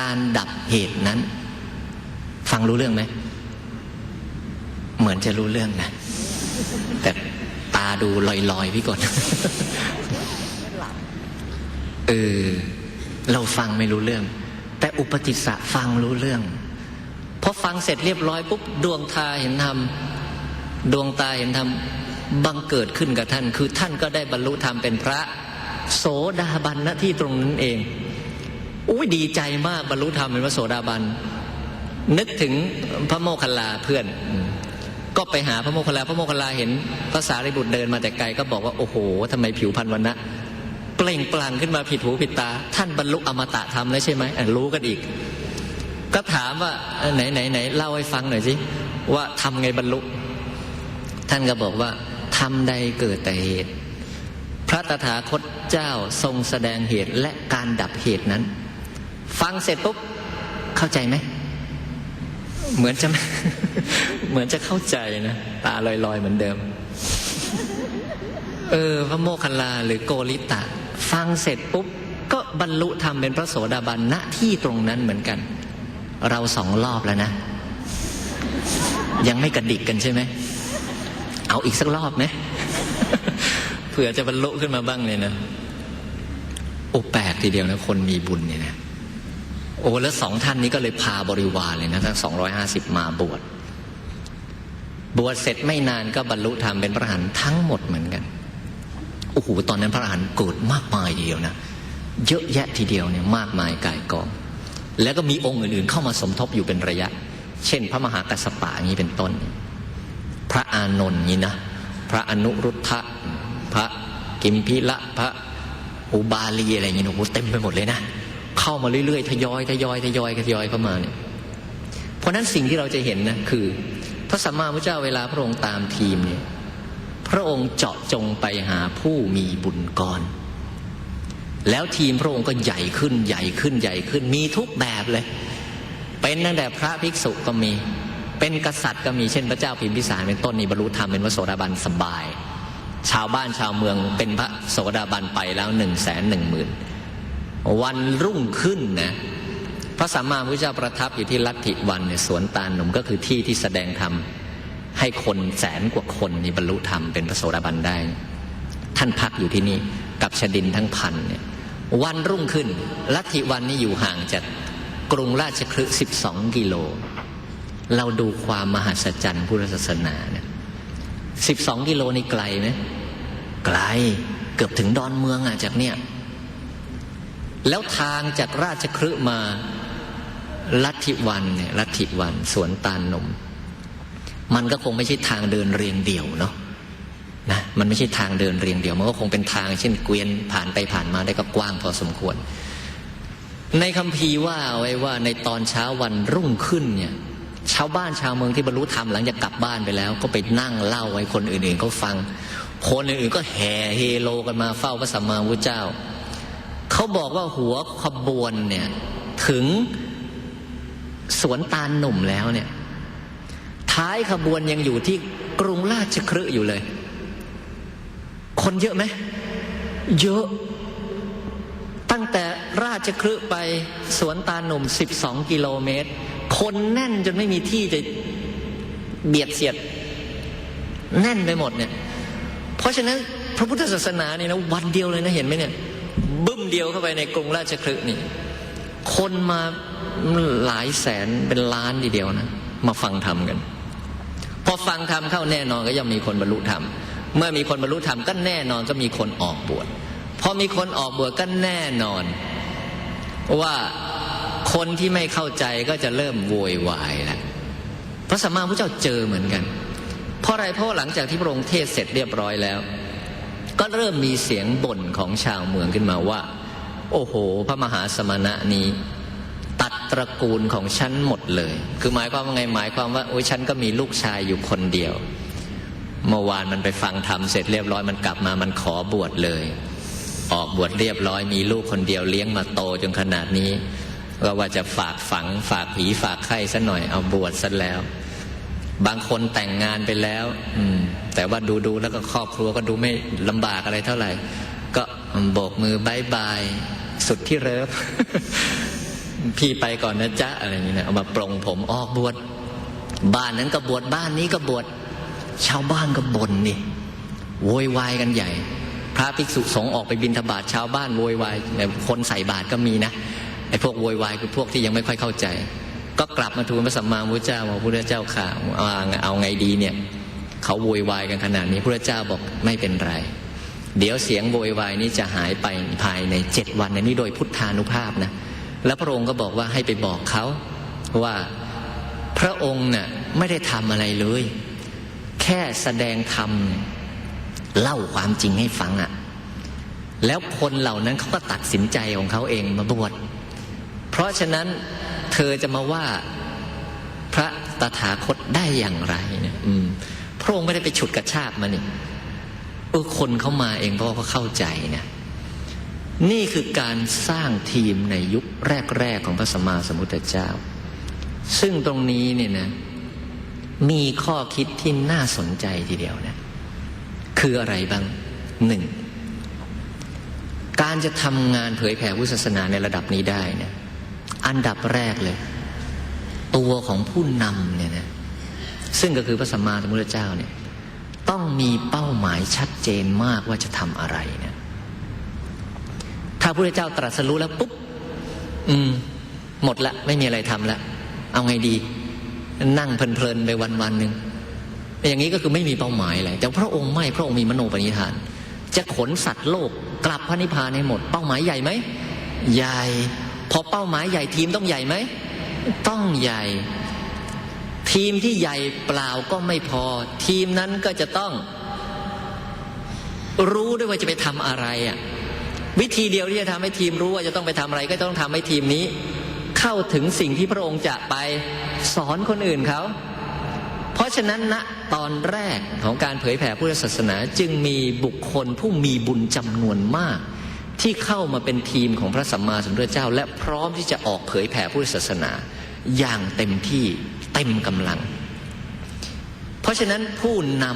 การดับเหตุนั้น ฟังรู้เรื่องไหม เหมือนจะรู้เรื่องนะ แต่ตาดูลอยๆพี่ก่อนเออเราฟังไม่รู้เรื่อง แต่อุปติสสะฟังรู้เรื่องพอฟังเสร็จเรียบร้อยปุ๊บดวงตาเห็นธรรมดวงตาเห็นธรรมบังเกิดขึ้นกับท่าน คือท่านก็ได้บรรลุธรรมเป็นพระ โสดาบันณที่ตรงนั้นเอง อุ้ยดีใจมากบรรลุธรรมเป็นพระโสดาบัน นึกถึงพระโมคคัลลาเพื่อน ก็ไปหาพระโมคคัลลาพระโมคคัลลาเห็นภาษาริบุตรเดินมาแต่ไกลก็บอกว่าโอ้โหทำไมผิวพรรณวันนะเปล่งปลั่งขึ้นมาผิดหูผิดตา ท่านบรรลุอมตะธรรมแล้วใช่ไหมรู้กันอีก ก็ถามว่าไหนไหนไหนเล่าให้ฟังหน่อยสิว่าทำไงบรรลุ ท่านก็บอกว่าทำใดเกิดแต่เหตุ พระตถาคตเจ้าทรงแสดงเหตุและการดับเหตุนั้น ฟังเสร็จปุ๊บเข้าใจไหมเหมือนจะเหมือนจะเข้าใจนะตาลอยๆเหมือนเดิม เออ พระโมคคัลลาหรือโกริตะ ฟังเสร็จปุ๊บ ก็บรรลุธรรมเป็นพระโสดาบันณที่ตรงนั้นเหมือนกัน เราสองรอบแล้วนะ ยังไม่กระดิกกันใช่ไหม เอาอีกสักรอบไหมเผื่อจะบรรลุขึ้นมาบ้างเลยนะโอ้แปลกทีเดียวนะคนมีบุญเนี่ยนะ โอ้แล้วสองท่านนี้ก็เลยพาบริวารเลยนะทั้งสองร้อยห้าสิบมาบวชบวชเสร็จไม่นานก็บรรลุธรรมเป็นพระอรหันต์ทั้งหมดเหมือนกันโอ้โหตอนนั้นพระอรหันต์เกิดมากมายทีเดียวนะเยอะแยะทีเดียวเนี่ยมากมายกายกอง แล้วก็มีองค์อื่นๆ เข้ามาสมทบอยู่เป็นระยะ เช่น พระมหากัสสปะอย่างนี้เป็นต้น พระอานนท์นี้นะพระอนุรุทธะพระกิมพิละพระอุบาลีอะไรอย่างนี้โอ้โหเต็มไปหมดเลยนะ เข้ามาเรื่อยๆทยอยทยอยทยอยทยอยเข้ามาเนี่ยเพราะนั้นสิ่งที่เราจะเห็นนะคือ พระสัมมาพุทธเจ้าเวลาพระองค์ตามทีมเนี่ยพระองค์เจาะจงไปหาผู้มีบุญกรแล้วทีมพระองค์ก็ใหญ่ขึ้นใหญ่ขึ้นใหญ่ขึ้นมีทุกแบบเลย เป็นตั้งแต่พระภิกษุก็มี เป็นกษัตริย์ก็มีเช่นพระเจ้าพิมพิสารเป็นต้นนี่บรรลุธรรมเป็นพระโสดาบันสบาย ชาวบ้านชาวเมืองเป็นพระโสดาบันไปแล้วหนึ่งแสนหนึ่งหมื่น วันรุ่งขึ้นนะพระสัมมาพุทธเจ้าประทับอยู่ที่ลัทธิวันเนี่ยสวนตาลหนุ่มก็คือที่ที่แสดงธรรมให้คนแสนกว่าคนนี่บรรลุธรรมเป็นพระโสดาบันได้ ท่านพักอยู่ที่นี่กับชดินทั้งพันเนี่ยวันรุ่งขึ้นลัทธิวันนี่อยู่ห่างจากกรุงราชคฤห์สิบสองกิโล เราดูความมหัศจรรย์พุทธศาสนาเนี่ยสิบสองกิโลนี่ไกลไหมไกลเกือบถึงดอนเมืองอะจากเนี่ย แล้วทางจากราชคฤห์มาลัทธิวันเนี่ยลัทธิวันสวนตาลนม มันก็คงไม่ใช่ทางเดินเรียงเดี่ยวเนาะนะมันไม่ใช่ทางเดินเรียงเดี่ยว มันก็คงเป็นทางเช่นเกวียนผ่านไปผ่านมาได้ก็กว้างพอสมควร ในคำพีร์ว่าไว้ว่าในตอนเช้าวันรุ่งขึ้นเนี่ยชาวบ้านชาวเมืองที่บรรลุธรรมหลังจากกลับบ้านไปแล้ว ก็ไปนั่งเล่าไว้คนอื่นๆเขาฟัง คนอื่นๆก็แห่เฮโลกันมาเฝ้าพระสัมมาพุทธเจ้า เขาบอกว่าหัวขบวนเนี่ยถึงสวนตาลหนุ่มแล้วเนี่ย ท้ายขบวนยังอยู่ที่กรุงราชคฤห์อยู่เลย คนเยอะไหม เยอะ ตั้งแต่ราชคฤห์ไปสวนตาลหนุ่ม 12 กิโลเมตร คนแน่นจนไม่มีที่จะเบียดเสียด แน่นไปหมดเนี่ย เพราะฉะนั้นพระพุทธศาสนาเนี่ยนะวันเดียวเลยนะเห็นไหมเนี่ย เดียวเข้าไปในกรุงราชคฤห์นี่ คนมาหลายแสนเป็นล้านทีเดียวนะ มาฟังธรรมกัน พอฟังธรรมเข้าแน่นอนก็ย่อมมีคนบรรลุธรรม เมื่อมีคนบรรลุธรรมก็แน่นอนก็มีคนออกบวชพอมีคนออกบวชก็แน่นอน ว่าคนที่ไม่เข้าใจก็จะเริ่มโวยวายแล้วพระสัมมาพุทธเจ้าเจอเหมือนกัน เพราะอะไรเพราะหลังจากที่พระองค์เทศเสร็จเรียบร้อยแล้ว ก็เริ่มมีเสียงบ่นของชาวเมืองขึ้นมาว่า โอ้โห พระมหาสมณะนี้ ตัดตระกูลของฉันหมดเลย คือหมายความว่าไงหมายความว่าโอ้ยฉันก็มีลูกชายอยู่คนเดียว เมื่อวานมันไปฟังธรรมเสร็จเรียบร้อยมันกลับมามันขอบวชเลย ออกบวชเรียบร้อยมีลูกคนเดียวเลี้ยงมาโตจนขนาดนี้ ก็ว่าจะฝากฝังฝากผีฝากไข่ซะหน่อยเอาบวชซะแล้ว บางคนแต่งงานไปแล้ว อืม แต่ว่าดูดูแล้วก็ครอบครัวก็ดูไม่ลำบากอะไรเท่าไหร่ ก็โบกมือบายบาย สุดที่เริฟพี่ไปก่อนนะจ๊ะอะไรอย่างนี้นะเอามาปรงผมออกบวชบ้านนั้นก็บวชบ้านนี้ก็บวชชาวบ้านก็บ่นนี่โวยวายกันใหญ่ พระภิกษุสงฆ์ออกไปบิณฑบาตชาวบ้านโวยวายเนี่ยคนใส่บาตรก็มีนะไอ้พวกโวยวายคือพวกที่ยังไม่ค่อยเข้าใจ ก็กลับมาทูลพระสัมมาสัมพุทธเจ้าบอกพระเจ้าข่าเอาเอาไงดีเนี่ย เขาโวยวายกันขนาดนี้พระเจ้าบอกไม่เป็นไร เดี๋ยวเสียงโวยวายนี้จะหายไปภายในเจ็ดวันนนี้โดยพุทธานุภาพนะแล้วพระองค์ก็บอกว่าให้ไปบอกเขาว่าพระองค์น่ะไม่ได้ทำอะไรเลย แค่แสดงธรรมเล่าความจริงให้ฟังอะ่ะ แล้วคนเหล่านั้นเขาก็ตัดสินใจของเขาเองมาบวชเพราะฉะนั้นเธอจะมาว่าพระตถาคตได้อย่างไรเนี่ยพระองค์ไม่ได้ไปฉุดกระชากมานี่ เออคนเข้ามาเองเพราะเขาเข้าใจเนี่ยนี่คือการสร้างทีมในยุคแรก ๆ ของพระสัมมาสัมพุทธเจ้า ซึ่งตรงนี้เนี่ยนะ มีข้อคิดที่น่าสนใจทีเดียวนะ คืออะไรบ้างหนึ่งการจะทำงานเผยแผ่พุทธศาสนาในระดับนี้ได้เนี่ยอันดับแรกเลย ตัวของผู้นำเนี่ยนะซึ่งก็คือพระสัมมาสัมพุทธเจ้าเนี่ย ต้องมีเป้าหมายชัดเจนมากว่าจะทำอะไรเนี่ยถ้าพระเจ้าตรัสรู้แล้วปุ๊บอืม หมดละไม่มีอะไรทำละเอาไงดี นั่งเพลินๆไปวันวันๆหนึ่งอย่างนี้ก็คือไม่มีเป้าหมายอะไรแต่พระองค์ไม่พระองค์มีมโนปณิธาน จะขนสัตว์โลกกลับพระนิพพานให้หมด เป้าหมายใหญ่ไหมใหญ่พอเป้าหมายใหญ่ทีมต้องใหญ่ไหมต้องใหญ่ ทีมที่ใหญ่เปล่าก็ไม่พอ ทีมนั้นก็จะต้อง รู้ด้วยว่าจะไปทำอะไรอะวิธีเดียวที่จะทำให้ทีมรู้ว่าจะต้องไปทำอะไร ก็ต้องทำให้ทีมนี้ เข้าถึงสิ่งที่พระองค์จะไปสอนคนอื่นเขา เพราะฉะนั้นณนะตอนแรกของการเผยแผ่พุทธศาสนาจึงมีบุคคลผู้มีบุญจำนวนมาก ที่เข้ามาเป็นทีมของพระสัมมาสัมพุทธเจ้า และพร้อมที่จะออกเผยแผ่พุทธศาสนาอย่างเต็มที่ เต็มกำลัง เพราะฉะนั้นผู้น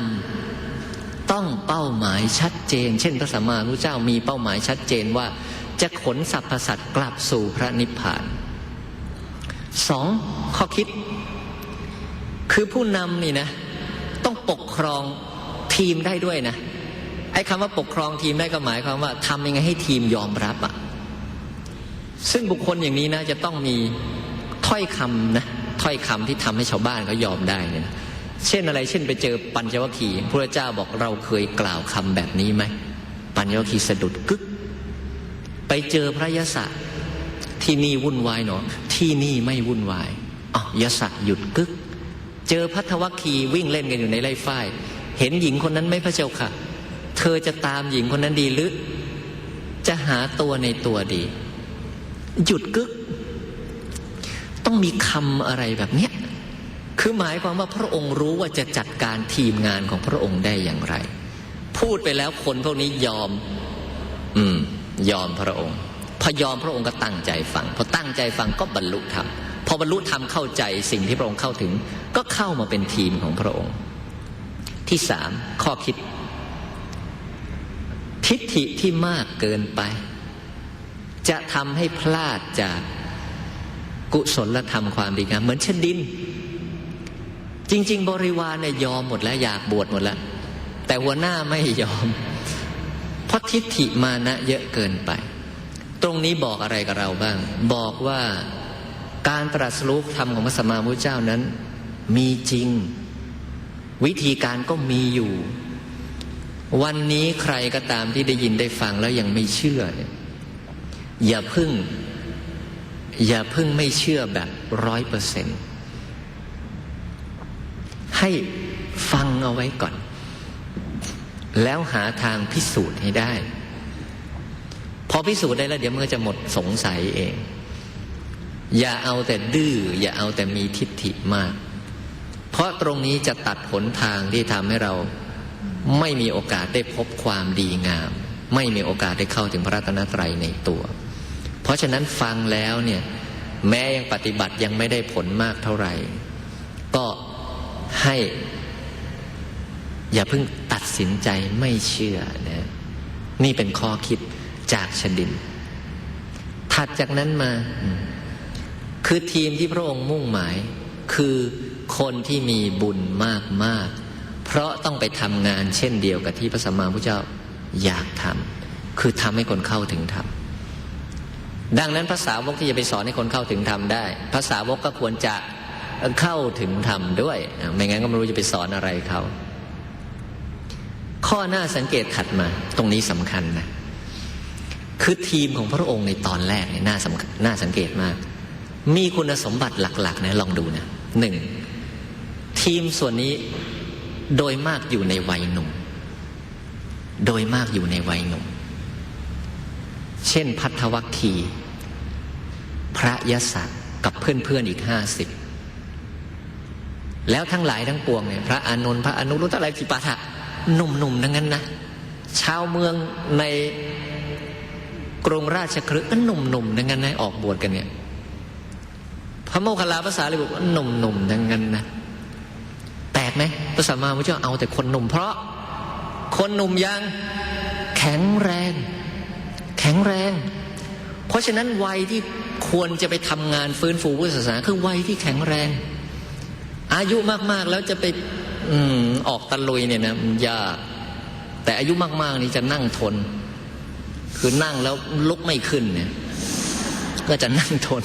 ำต้องเป้าหมายชัดเจน เช่นพระสัมมาสัมพุทธเจ้ามีเป้าหมายชัดเจนว่าจะขนสรรพสัตว์กลับสู่พระนิพพานสองข้อคิด คือผู้นำนี่นะ ต้องปกครองทีมได้ด้วยนะไอ้คำว่าปกครองทีมได้ก็หมายความว่าทำยังไงให้ทีมยอมรับอะ่ะซึ่งบุคคลอย่างนี้นะจะต้องมีถ้อยคำนะ ถ้อยคำที่ทำให้ชาวบ้านเขายอมได้เนี่ยเช่นอะไร เช่นไปเจอปัญจวัคคีย์พระเจ้าบอกเราเคยกล่าวคำแบบนี้ไหมปัญจวัคคีย์สะดุดกึก ไปเจอพระยศะที่นี่วุ่นวายหนอที่นี่ไม่วุ่นวายอ๋อยศะหยุดกึก เจอพัทวัคคีย์วิ่งเล่นกันอยู่ในไร่ฝ้ายเห็นหญิงคนนั้นไหมพระเจ้าค่ะ เธอจะตามหญิงคนนั้นดีหรือ จะหาตัวในตัวดี หยุดกึก ต้องมีคำอะไรแบบเนี้ยคือหมายความว่าพระองค์รู้ว่าจะจัดการทีมงานของพระองค์ได้อย่างไร พูดไปแล้วคนพวกนี้ยอม อืม ยอมพระองค์ พอยอมพระองค์ก็ตั้งใจฟัง พอตั้งใจฟังก็บรรลุธรรม พอบรรลุธรรมเข้าใจสิ่งที่พระองค์เข้าถึง ก็เข้ามาเป็นทีมของพระองค์ ที่สามข้อคิด ทิฏฐิที่มากเกินไป จะทำให้พลาดจาก กุศลธรรมความดีงามเหมือนเช่นดิน จริง ๆ บริวารเนี่ยยอมหมดแล้วอยากบวชหมดแล้ว แต่หัวหน้าไม่ยอม เพราะทิฏฐิมานะเยอะเกินไป ตรงนี้บอกอะไรกับเราบ้าง บอกว่าการตรัสรู้ธรรมของพระสัมมาสัมพุทธเจ้านั้น มีจริง วิธีการก็มีอยู่ วันนี้ใครก็ตามที่ได้ยินได้ฟังแล้วยังไม่เชื่อเนี่ยอย่าพึ่ง อย่าเพึ่งไม่เชื่อแบบร้อยเปอร์เซ็นต์ให้ฟังเอาไว้ก่อน แล้วหาทางพิสูจน์ให้ได้ พอพิสูจน์ได้แล้วเดี๋ยวมันก็จะหมดสงสัยเอง อย่าเอาแต่ดื้อ อย่าเอาแต่มีทิฏฐิมาก เพราะตรงนี้จะตัดหนทางที่ทำให้เราไม่มีโอกาสได้พบความดีงาม ไม่มีโอกาสได้เข้าถึงพระรัตนตรัยในตัว เพราะฉะนั้นฟังแล้วเนี่ยแม้ยังปฏิบัติยังไม่ได้ผลมากเท่าไหร่ ก็ให้ อย่าเพิ่งตัดสินใจไม่เชื่อนะนี่เป็นข้อคิดจากชดิน ถัดจากนั้นมา คือทีมที่พระองค์มุ่งหมาย คือคนที่มีบุญมากมากๆเพราะต้องไปทำงานเช่นเดียวกับที่พระสัมมาพุทธเจ้าอยากทำคือทำให้คนเข้าถึงธรรม ดังนั้นภาษาวกที่จะไปสอนให้คนเข้าถึงธรรมได้ ภาษาวกก็ควรจะเข้าถึงธรรมด้วย ไม่งั้นก็ไม่รู้จะไปสอนอะไรเขา ข้อหน้าสังเกตถัดมา ตรงนี้สำคัญนะ คือทีมของพระองค์ในตอนแรกเนี่ยน่าสำน่าสังเกตมาก มีคุณสมบัติหลักๆนะลองดูนะหนึ่งทีมส่วนนี้โดยมากอยู่ในวัยหนุ่ม โดยมากอยู่ในวัยหนุ่ม เช่นพัทธวัคคี พระยศกับเพื่อนๆอีกห้าสิบแล้วทั้งหลายทั้งปวงเนี่ยพระอานนท์พระอนุรุตอะไรจิปาถะหนุ่มๆทั้งนั้นนะชาวเมืองในกรุงราชคฤห์ก็หนุ่มๆทั้งนั้นนะออกบวชกันเนี่ยพระโมคคัลลาภาษาเลยบอกว่าหนุ่มๆทั้งนั้นนะแปลกไหมภาษามมาพระเจ้าเอาแต่คนหนุ่มเพราะคนหนุ่มยังแข็งแรง ข็งแรง เพราะฉะนั้นวัยที่ควรจะไปทำงานฟื้นฟูพุทธศาสนาคือวัยที่แข็งแรง อายุมากๆแล้วจะไปอมออกตะลุยเนี่ยนะมันยากแต่อายุมาก ๆ นี่จะนั่งทน คือนั่งแล้วลุกไม่ขึ้นเนี่ย ก็จะนั่งทน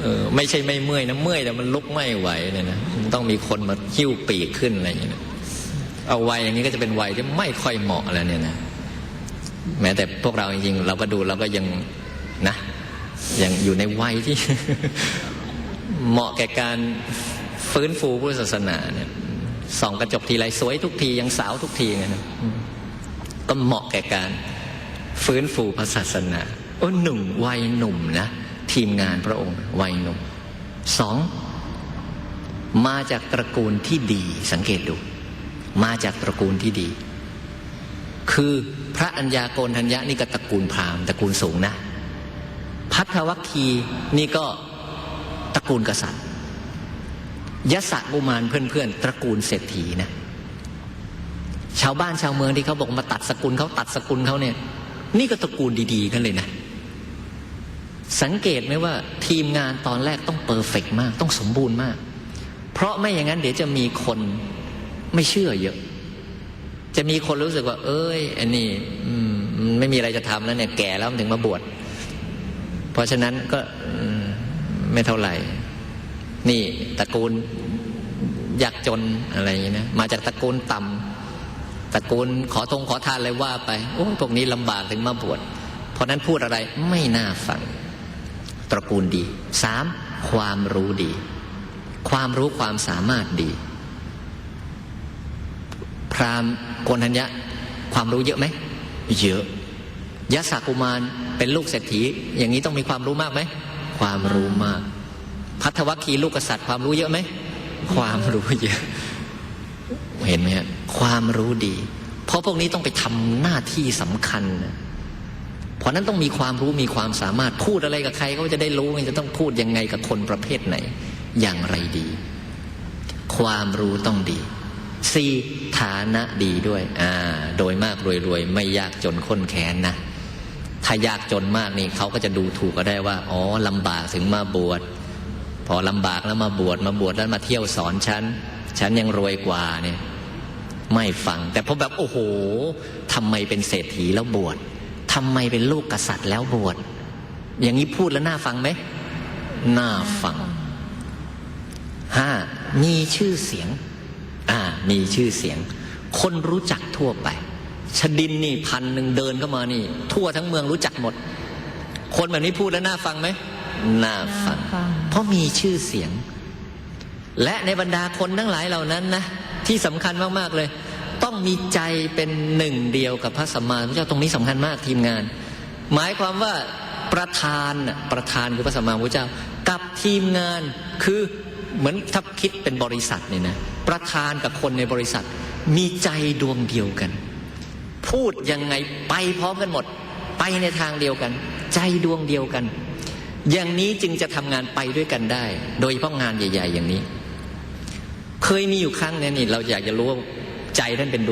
เออไม่ใช่ไม่เมื่อยนะเมื่อยแต่มันลุกไม่ไหวเนี่ยนะมันต้องมีคนมาหิ้วปีกขึ้นอะไรอย่างเงี้ยเอาวัยอย่างนี้ก็จะเป็นวัยที่ไม่ค่อยเหมาะแล้วเนี่ยนะ แม้แต่พวกเราจริงๆเราก็ดูเราก็ยังนะยังอยู่ในวัยที่ เหมาะแก่การฟื้นฟูพุทธศาสนาเนี่ยส่องกระจกทีไรสวยทุกทียังสาวทุกทีไงนะก็เหมาะแก่การฟื้นฟูพระศาสนาโอ้หนุ่มวัยหนุ่มนะทีมงานพระองค์วัยหนุ่มสองมาจากตระกูลที่ดีสังเกตดู มาจากตระกูลที่ดี คือพระอัญญาโกณทัญญะนี่ก็ตระกูลพราหมณ์ตระกูลสูงนะ พัทธวัคคีนี่ก็ตระกูลกษัตริย์ยศกุมารเพื่อนๆตระกูลเศรษฐีนะชาวบ้านชาวเมืองที่เขาบอกมาตัดสกุลเขาตัดสกุลเขาเนี่ย นี่ก็ตระกูลดีๆกันเลยนะ สังเกตไหมว่าทีมงานตอนแรกต้องเปอร์เฟกมาก ต้องสมบูรณ์มาก เพราะไม่อย่างนั้นเดี๋ยวจะมีคนไม่เชื่อเยอะ จะมีคนรู้สึกว่า เอ้ยอันนี้ไม่มีอะไรจะทำแล้วเนี่ย แก่แล้วถึงมาบวชเพราะฉะนั้นก็ไม่เท่าไหร่ นี่ตระกูลยากจนอะไรอย่างนี้นะมาจากตระกูลต่ำตระกูลขอทงขอทานอะไรว่าไปโอ้พวกนี้ลำบากถึงมาบวชเพราะนั้นพูดอะไรไม่น่าฟังตระกูลดีสามความรู้ดี ความรู้ความสามารถดี พราหมณ์โกนทัญญะความรู้เยอะไหมเยอะยศกุมารเป็นลูกเศรษฐี อย่างนี้ต้องมีความรู้มากไหมความรู้มาก พัทธวัคคีลูกกษัตริย์ความรู้เยอะไหมความรู้เยอะ เห็นไหมฮะความรู้ดี เพราะพวกนี้ต้องไปทำหน้าที่สำคัญ เพราะนั้นต้องมีความรู้มีความสามารถพูดอะไรกับใครก็จะได้รู้ว่าจะต้องพูดยังไงกับคนประเภทไหน อย่างไรดี ความรู้ต้องดี สี่ฐานะดีด้วยอ่าโดยมากรวยๆ ไม่ยากจนข้นแค้นนะ ถ้ายากจนมากนี่เขาก็จะดูถูกก็ได้ว่า อ๋อลำบากถึงมาบวช พอลำบากแล้วมาบวชมาบวชแล้วมาเที่ยวสอนฉัน ฉันยังรวยกว่าเนี่ยไม่ฟัง แต่พอแบบโอ้โหทำไมเป็นเศรษฐีแล้วบวชทำไมเป็นลูกกษัตริย์แล้วบวชอย่างนี้พูดแล้วน่าฟังไหมน่าฟังห้ามีชื่อเสียง อ่า มีชื่อเสียง คนรู้จักทั่วไปชดินนี่พันหนึ่งเดินเข้ามานี่ ทั่วทั้งเมืองรู้จักหมด คนแบบนี้พูดแล้วน่าฟังไหมน่าฟัง เพราะมีชื่อเสียง และในบรรดาคนทั้งหลายเหล่านั้นนะที่สำคัญมากๆเลย ต้องมีใจเป็นหนึ่งเดียวกับพระสัมมาสัมพุทธเจ้าตรงนี้สำคัญมากทีมงาน หมายความว่าประธานน่ะประธานคือพระสัมมาสัมพุทธเจ้า กับทีมงานคือ เหมือนถ้าคิดเป็นบริษัทเนี่ยนะประธานกับคนในบริษัท มีใจดวงเดียวกัน พูดยังไงไปพร้อมกันหมด ไปในทางเดียวกัน ใจดวงเดียวกัน อย่างนี้จึงจะทำงานไปด้วยกันได้ โดยเฉพาะงานใหญ่ ๆ อย่างนี้ เคยมีอยู่ครั้งนี้นี่เราอยากจะรู้ว่าใจท่านเป็นดวง